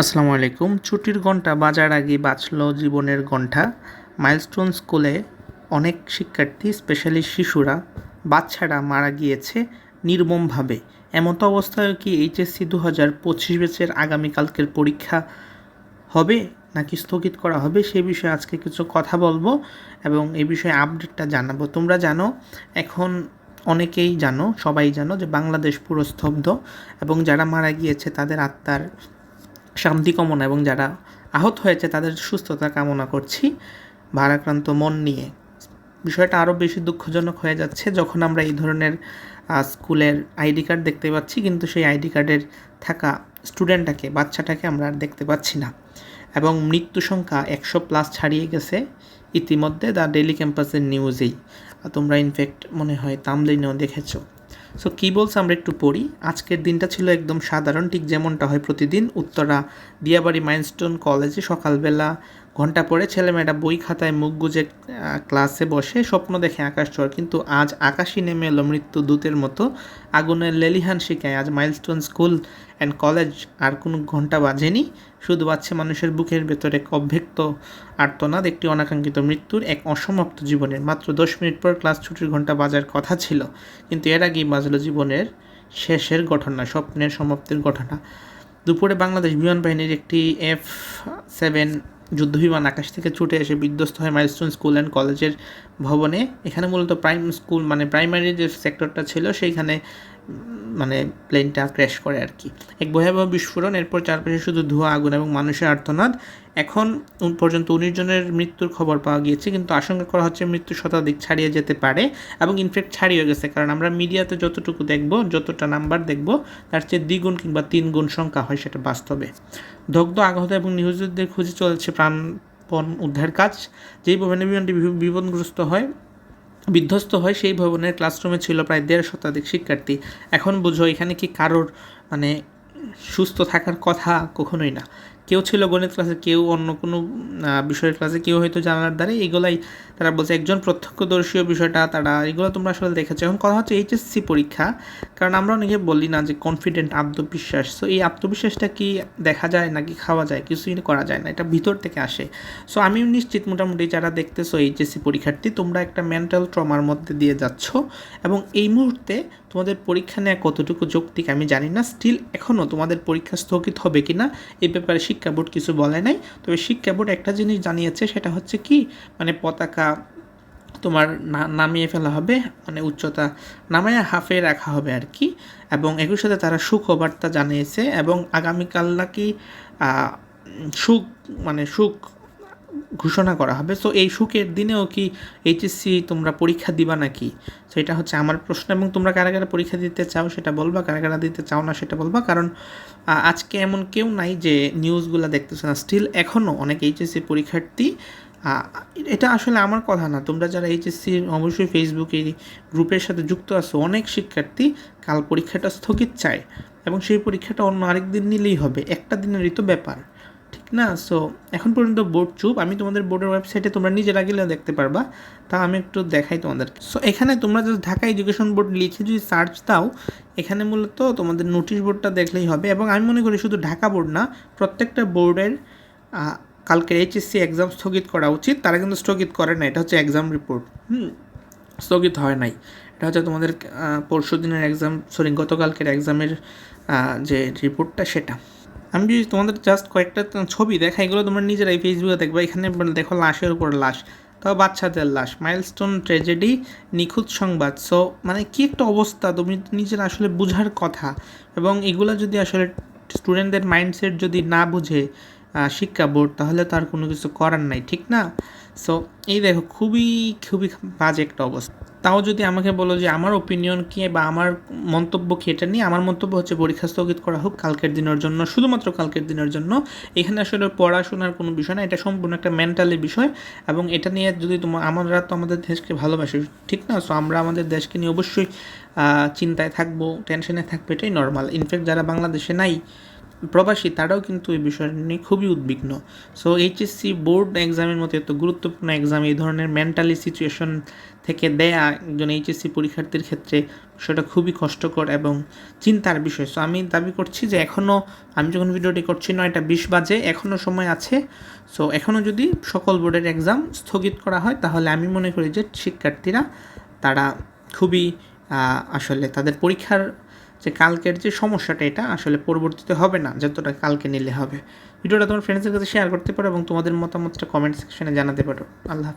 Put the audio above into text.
আসসালামু আলাইকুম। ছুটির ঘণ্টা বাজার আগে বাঁচল জীবনের ঘণ্টা। মাইলস্টোন স্কুলে অনেক শিক্ষার্থী, স্পেশালি শিশুরা, বাচ্চারা মারা গিয়েছে নির্মমভাবে। এমত অবস্থায় কি এইচএসসি দু হাজার পঁচিশ ব্যাচের আগামীকালকের পরীক্ষা হবে নাকি স্থগিত করা হবে সে বিষয়ে আজকে কিছু কথা বলব এবং এই বিষয়ে আপডেটটা জানাব। তোমরা জানো, এখন অনেকেই জানো, সবাই জানো যে বাংলাদেশ পুরো স্তব্ধ এবং যারা মারা গিয়েছে তাদের আত্মার শান্তি কামনা এবং যারা আহত হয়েছে তাদের সুস্থতা কামনা করছি। ভারাক্রান্ত মন নিয়ে। বিষয়টা আরও বেশি দুঃখজনক হয়ে যাচ্ছে যখন আমরা এই ধরনের স্কুলের আইডি কার্ড দেখতে পাচ্ছি কিন্তু সেই আইডি কার্ডের থাকা স্টুডেন্টটাকে, বাচ্চাটাকে আমরা আর দেখতে পাচ্ছি না। এবং মৃত্যু সংখ্যা একশো প্লাস ছাড়িয়ে গেছে ইতিমধ্যে দ্য ডেলি ক্যাম্পাসের নিউজেই। তোমরা ইনফ্যাক্ট মনে হয় তামলিনেও দেখেছ। সো কী বলছে আমরা একটু পড়ি। আজকের দিনটা ছিল একদম সাধারণ, ঠিক যেমনটা হয় প্রতিদিন। উত্তরা দিয়াবাড়ি মাইনস্টোন কলেজে সকালবেলা ঘণ্টা পরে ছেলেমেয়েরা বই খাতায় মুখ গুজে ক্লাসে বসে, স্বপ্ন দেখে আকাশ চর কিন্তু আজ আকাশই নেমে এলো মৃত্যু দূতের মতো। আগুনের লেলিহান শিখায় আজ মাইলস্টোন স্কুল অ্যান্ড কলেজ আর কোনো ঘণ্টা বাজেনি। শুধু বাজছে মানুষের বুকের ভেতরে এক অভ্যক্ত আর্তনাদ, একটি অনাকাঙ্ক্ষিত মৃত্যুর এক অসমাপ্ত জীবনের। মাত্র দশ মিনিট পর ক্লাস ছুটির ঘণ্টা বাজার কথা ছিল, কিন্তু এর আগেই বাজলো জীবনের শেষের ঘটনা, স্বপ্নের সমাপ্তির ঘটনা। দুপুরে বাংলাদেশ বিমান বাহিনীর একটি এফ সেভেন যুদ্ধবিমান আকাশ থেকে ছুটে এসে বিধ্বস্ত হয় মাইলস্টোন স্কুল অ্যান্ড কলেজের ভবনে। এখানে মূলত প্রাইম স্কুল মানে প্রাইমারি যে সেক্টরটা ছিল, সেইখানে মানে প্লেনটা ক্র্যাশ করে আর কি। এক ভয়াবহ বিস্ফোরণ, এরপর চারপাশে শুধু ধোঁয়া, আগুন এবং মানুষের আর্তনাদ। এখন পর্যন্ত উনিশ জনের মৃত্যুর খবর পাওয়া গিয়েছে, কিন্তু আশঙ্কা করা হচ্ছে মৃত্যু শতাধিক ছাড়িয়ে যেতে পারে এবং ইনফ্যাক্ট ছাড়িয়ে গেছে, কারণ আমরা মিডিয়াতে যতটুকু দেখব, যতটা নাম্বার দেখব, তার চেয়ে দ্বিগুণ কিংবা তিন গুণ সংখ্যা হয় সেটা বাস্তবে। দগ্ধ আহত এবং নিহতদের খুঁজে চলছে প্রাণপণ উদ্ধার কাজ। যেই ভবনে বিমানটি বিপদগ্রস্ত হয়, বিধ্বস্ত হয়, সেই ভবনের ক্লাসরুমে ছিল প্রায় দেড় শতাধিক শিক্ষার্থী। এখন বুঝো এখানে কি কারোর মানে সুস্থ থাকার কথা কখনোই না। কেউ ছিল গণিত ক্লাসে, কেউ অন্য কোনো বিষয়ের ক্লাসে, কেউ হয়তো জানার দ্বারা এগুলাই তারা বলছে একজন প্রত্যক্ষদর্শীয় বিষয়টা তারা, এগুলো তোমরা আসলে দেখেছ। এখন কথা হচ্ছে এইচএসসি পরীক্ষা, কারণ আমরা অনেকে বলি না যে কনফিডেন্ট আত্মবিশ্বাস। সো এই আত্মবিশ্বাসটা কি দেখা যায় নাকি খাওয়া যায়? কিছুই করা যায় না, এটা ভিতর থেকে আসে। সো আমি নিশ্চিত মোটামুটি যারা দেখতেছো এইচএসসি পরীক্ষার্থী, তোমরা একটা মেন্টাল ট্রমার মধ্যে দিয়ে যাচ্ছ এবং এই মুহূর্তে তোমাদের পরীক্ষা নেওয়া কতটুকু যৌক্তিক আমি জানি না স্টিল এখনও তোমাদের পরীক্ষা স্থগিত হবে কি না এই ব্যাপারে শিক্ষা বোর্ড কিছু বলে নাই। তবে শিক্ষা বোর্ড একটা জিনিস জানিয়েছে, সেটা হচ্ছে কি মানে পতাকা তোমার নামিয়ে ফেলা হবে মানে উচ্চতা নামায় হাফে রাখা হবে আর কি এবং একই সাথে তারা সুখবার্তা জানিয়েছে এবং আগামীকাল নাকি সুখ মানে সুখ ঘোষণা করা হবে। সো এই সুখের দিনেও কি এইচএসসি তোমরা পরীক্ষা দিবা নাকি? সো এটা হচ্ছে আমার প্রশ্ন এবং তোমরা কারা কারা পরীক্ষা দিতে চাও সেটা বলবা, কারা কারা দিতে চাও না সেটা বলবা। কারণ আজকে এমন কেউ নাই যে নিউজগুলো দেখতেছে না। স্টিল এখনও অনেক এইচএসসি পরীক্ষার্থী এটা আসলে আমার কথা না। তোমরা যারা এইচএসসি অবশ্যই ফেসবুকে গ্রুপের সাথে যুক্ত আছো, অনেক শিক্ষার্থী কাল পরীক্ষাটা স্থগিত চায় এবং সেই পরীক্ষাটা অন্য আরেক দিন নিলেই হবে। একটা দিনেরই তো ব্যাপার। না সো এখন পর্যন্ত বোর্ড চুপ। আমি তোমাদের বোর্ডের ওয়েবসাইটে তোমরা নিজেরা গেলেও দেখতে পারবা। তা আমি একটু দেখাই তোমাদের। সো এখানে তোমরা যদি ঢাকা এডুকেশন বোর্ড লিখে যদি সার্চ দাও, এখানে মূলত তোমাদের নোটিশ বোর্ডটা দেখলেই হবে। এবং আমি মনে করি শুধু ঢাকা বোর্ড না, প্রত্যেকটা বোর্ডের কালকে এইচএসসি এক্সাম স্থগিত করা উচিত। তারা কিন্তু স্থগিত করে না, এটা হচ্ছে এক্সাম রিপোর্ট হুম, স্থগিত হয় নাই। এটা হচ্ছে তোমাদের পরশু দিনের এক্সাম সরি গতকালকের এক্সামের যে রিপোর্টটা সেটা। আমি যদি তোমাদের জাস্ট কয়েকটা ছবি দেখা এগুলো তোমরা নিজেরাই ফেসবুকে দেখবে, এখানে দেখো লাশের উপর লাশ তাও বাচ্চাদের লাশ মাইলস্টোন ট্র্যাজেডি নিখুঁত সংবাদ। সো মানে কী একটা অবস্থা, তুমি নিজের আসলে বুঝার কথা। এবং এগুলো যদি আসলে স্টুডেন্টদের মাইন্ডসেট যদি না বুঝে শিক্ষা বোর্ড, তাহলে তো আর কোনো কিছু করার নাই, ঠিক না? সো এই দেখো, খুবই খুবই বাজে একটা অবস্থা। তাও যদি আমাকে বলো যে আমার ওপিনিয়ন কী বা আমার মন্তব্য কী, এটা নিয়ে আমার মন্তব্য হচ্ছে পরীক্ষা স্থগিত করা হোক কালকের দিনের জন্য, শুধুমাত্র কালকের দিনের জন্য। এখানে আসলে পড়াশোনার কোনো বিষয় না, এটা সম্পূর্ণ একটা মেন্টালি বিষয় এবং এটা নিয়ে যদি তোমার আমরা তো আমাদের দেশকে ভালোবাসি, ঠিক না? সো আমরা আমাদের দেশকে নিয়ে অবশ্যই চিন্তায় থাকব টেনশনে থাকব, এটাই নর্মাল ইনফ্যাক্ট যারা বাংলাদেশে নাই প্রবাসী, তারাও কিন্তু এই বিষয় নিয়ে খুবই উদ্বিগ্ন। সো এইচএসসি বোর্ড এক্সামের মতো এত গুরুত্বপূর্ণ এক্সাম এই ধরনের মেন্টালি সিচুয়েশন থেকে দেয়া একজন এইচএসসি পরীক্ষার্থীর ক্ষেত্রে সেটা খুবই কষ্টকর এবং চিন্তার বিষয়। সো আমি দাবি করছি যে এখনও আমি যখন ভিডিওটি করছি নয়টা বিশ বাজে এখনও সময় আছে। সো এখনও যদি সকল বোর্ডের এক্সাম স্থগিত করা হয়, তাহলে আমি মনে করি যে শিক্ষার্থীরা, তারা খুবই আসলে তাদের পরীক্ষার যে কালকের যে সমস্যাটা এটা আসলে পরবর্তীতে হবে না, যতটা কালকে নিলে হবে। ভিডিওটা তোমার ফ্রেন্ডসের কাছে শেয়ার করতে পারো এবং তোমাদের মতামতটা কমেন্ট সেকশনে জানাতে পারো। আল্লাহ